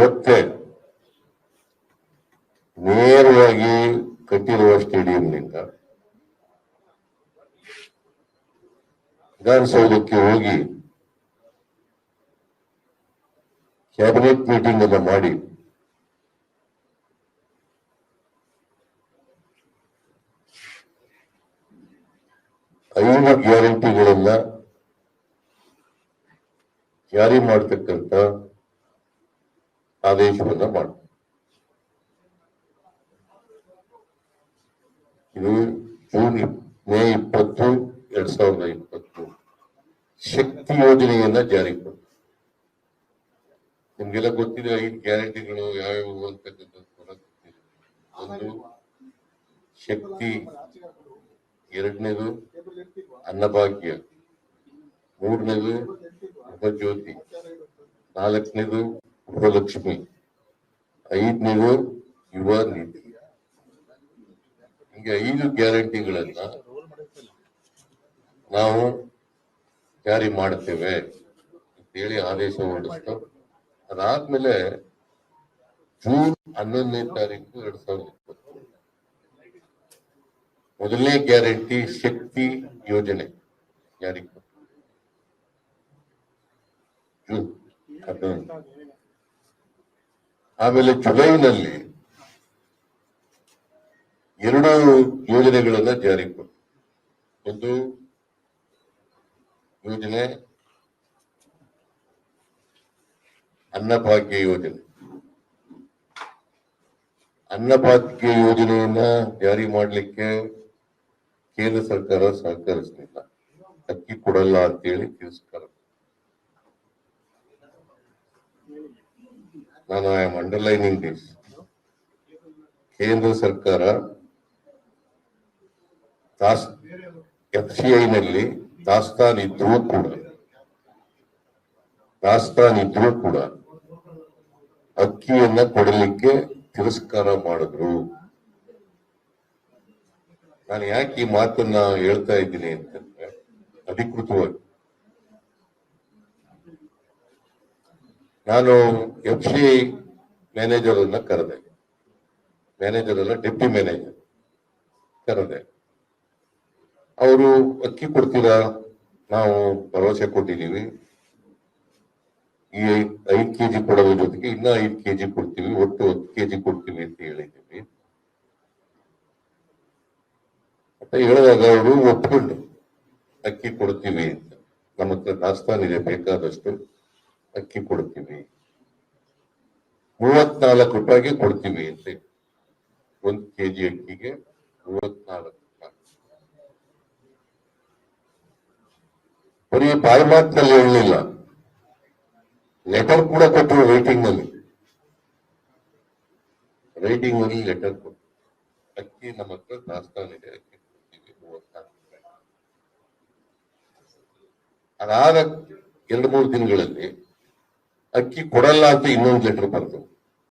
ಅವತ್ತೇ ನೇರವಾಗಿ ಕಟ್ಟಿರುವ ಸ್ಟೇಡಿಯಂನಿಂದ ವಿಧಾನಸೌಧಕ್ಕೆ ಹೋಗಿ ಕ್ಯಾಬಿನೆಟ್ ಮೀಟಿಂಗ್ ಅನ್ನ ಮಾಡಿ. ಐದು ಗ್ಯಾರಂಟಿಗಳನ್ನ ಜಾರಿ ಮಾಡತಕ್ಕಂತ ಆದೇಶವನ್ನ ಮಾಡಿ. ಇದು ಜೂನ್ ಮೇ ಇಪ್ಪತ್ತು, ಎರಡ್ ಸಾವಿರದ ಇಪ್ಪತ್ತು. ಶಕ್ತಿ ಯೋಜನೆಯನ್ನ ಜಾರಿ ಕೊಟ್ಟು ನಿಮ್ಗೆಲ್ಲ ಗೊತ್ತಿದೆ ಐದು ಗ್ಯಾರಂಟಿಗಳು ಯಾವ್ಯಾವು ಕೂಡ ಒಂದು, ಶಕ್ತಿ. ಎರಡನೇದು, ಅನ್ನಭಾಗ್ಯ. ಮೂರನೇದು ಉಪಜ್ಯೋತಿ ನಾಲ್ಕನೇದು ಗೃಹಲಕ್ಷ್ಮಿ. ಐದನೇದು ಯುವ ನಿಧಿ ಹಿಂಗೆ ಐದು ಗ್ಯಾರಂಟಿಗಳನ್ನ ನಾವು ಜಾರಿ ಮಾಡ್ತೇವೆ ಅಂತೇಳಿ ಆದೇಶ ಹೊರಡಿಸ್ತು. ಅದಾದ್ಮೇಲೆ ಜೂನ್ ಹನ್ನೊಂದನೇ ತಾರೀಕು ಎರಡ್ ಸಾವಿರದ ಇಪ್ಪತ್ತು. ಮೊದಲನೇ ಗ್ಯಾರಂಟಿ ಶಕ್ತಿ ಯೋಜನೆ ಕೊಟ್ಟು ಜೂನ್ ಹನ್ನೊಂದು ಆಮೇಲೆ ಜುಲೈನಲ್ಲಿ ಎರಡು ಯೋಜನೆಗಳನ್ನ ಜಾರಿ ಕೊಟ್ಟು ಒಂದು ಯೋಜನೆ, ಅನ್ನಭಾಗ್ಯ ಯೋಜನೆ. ಅನ್ನಭಾಗ್ಯ ಯೋಜನೆಯನ್ನ ಜಾರಿ ಮಾಡಲಿಕ್ಕೆ ಕೇಂದ್ರ ಸರ್ಕಾರ ಸಹಕರಿಸಲಿಲ್ಲ. ಅಕ್ಕಿ ಕೊಡಲ್ಲ ಅಂತೇಳಿ ತಿರಸ್ಕಾರ ನಾನು ಐ ಆಮ್ ಅಂಡರ್ಲೈನಿಂಗ್ ದಿಸ್ ಕೇಂದ್ರ ಸರ್ಕಾರ ದಾಸ್ ಎಫ್ ಸಿ ನಲ್ಲಿ ದಾಸ್ತಾನ್ ಇದ್ರೂ ಕೂಡ, ದಾಸ್ತಾನ್ ಇದ್ರೂ ಕೂಡ ಅಕ್ಕಿಯನ್ನ ಕೊಡಲಿಕ್ಕೆ ತಿರಸ್ಕಾರ ಮಾಡಿದ್ರು. ನಾನು ಯಾಕೆ ಈ ಮಾತನ್ನ ಹೇಳ್ತಾ ಇದ್ದೀನಿ ಅಂತಂದ್ರೆ, ಅಧಿಕೃತವಾಗಿ ನಾನು ಎಫ್ ಸಿ ಮ್ಯಾನೇಜರ್ ಅನ್ನ ಕರೆದೆ. ಮ್ಯಾನೇಜರ್ ಅಲ್ಲ ಡೆಪ್ಟಿ ಮ್ಯಾನೇಜರ್ ಕರೆದೆ. ಅವರು ಅಕ್ಕಿ ಕೊಡ್ತೀರಾ? ನಾವು ಭರವಸೆ ಕೊಟ್ಟಿದ್ದೀವಿ. ಈ ಐದ್ ಕೆಜಿ ಕೊಡೋದ್ರ ಜೊತೆಗೆ ಇನ್ನ ಕೆ ಕೆಜಿ ಕೊಡ್ತೀವಿ, ಒಟ್ಟು ಹತ್ತು ಕೆಜಿ ಕೊಡ್ತೀವಿ ಅಂತ ಹೇಳಿದ್ದೀವಿ. ಅಂತ ಹೇಳಿದಾಗ ಅವರು ಒಪ್ಕೊಂಡು ಅಕ್ಕಿ ಕೊಡ್ತೀವಿ ಅಂತ. ನಮ್ಮ ಹತ್ರ ದಾಸ್ತಾನಿದೆ, ಬೇಕಾದಷ್ಟು. ಅಕ್ಕಿ ಕೊಡ್ತೀವಿ. ಮೂವತ್ನಾಲ್ಕು ರೂಪಾಯಿಗೆ ಕೊಡ್ತೀವಿ ಅಂತ ಒಂದು ಕೆಜಿ ಅಕ್ಕಿಗೆ ಮೂವತ್ನಾಲ್ಕು ರೂಪಾಯಿ. ಬರೀ ಬಾಯಿ ಮಾತಿನಲ್ಲಿ ಹೇಳಲಿಲ್ಲ. ಲೆಟರ್ ಕೂಡ ಕೊಟ್ಟರು ರೈಟಿಂಗ್ನಲ್ಲಿ ರೈಟಿಂಗ್ನಲ್ಲಿ ಲೆಟರ್ ಕೊಟ್ಟರು ಅಕ್ಕಿ ನಮ್ಮ ಹತ್ರ ದಾಸ್ತಾನ್ ಇದೆ, ಅಕ್ಕಿ ಕೊಡ್ತೀವಿ, ಮೂವತ್ನಾಲ್ಕು ರೂಪಾಯಿ. ಅದಾದ ಎರಡು ಮೂರು ದಿನಗಳಲ್ಲಿ ಅಕ್ಕಿ ಕೊಡಲ್ಲ ಅಂತ ಇನ್ನೊಂದು ಲೆಟರ್ ಬರೆದು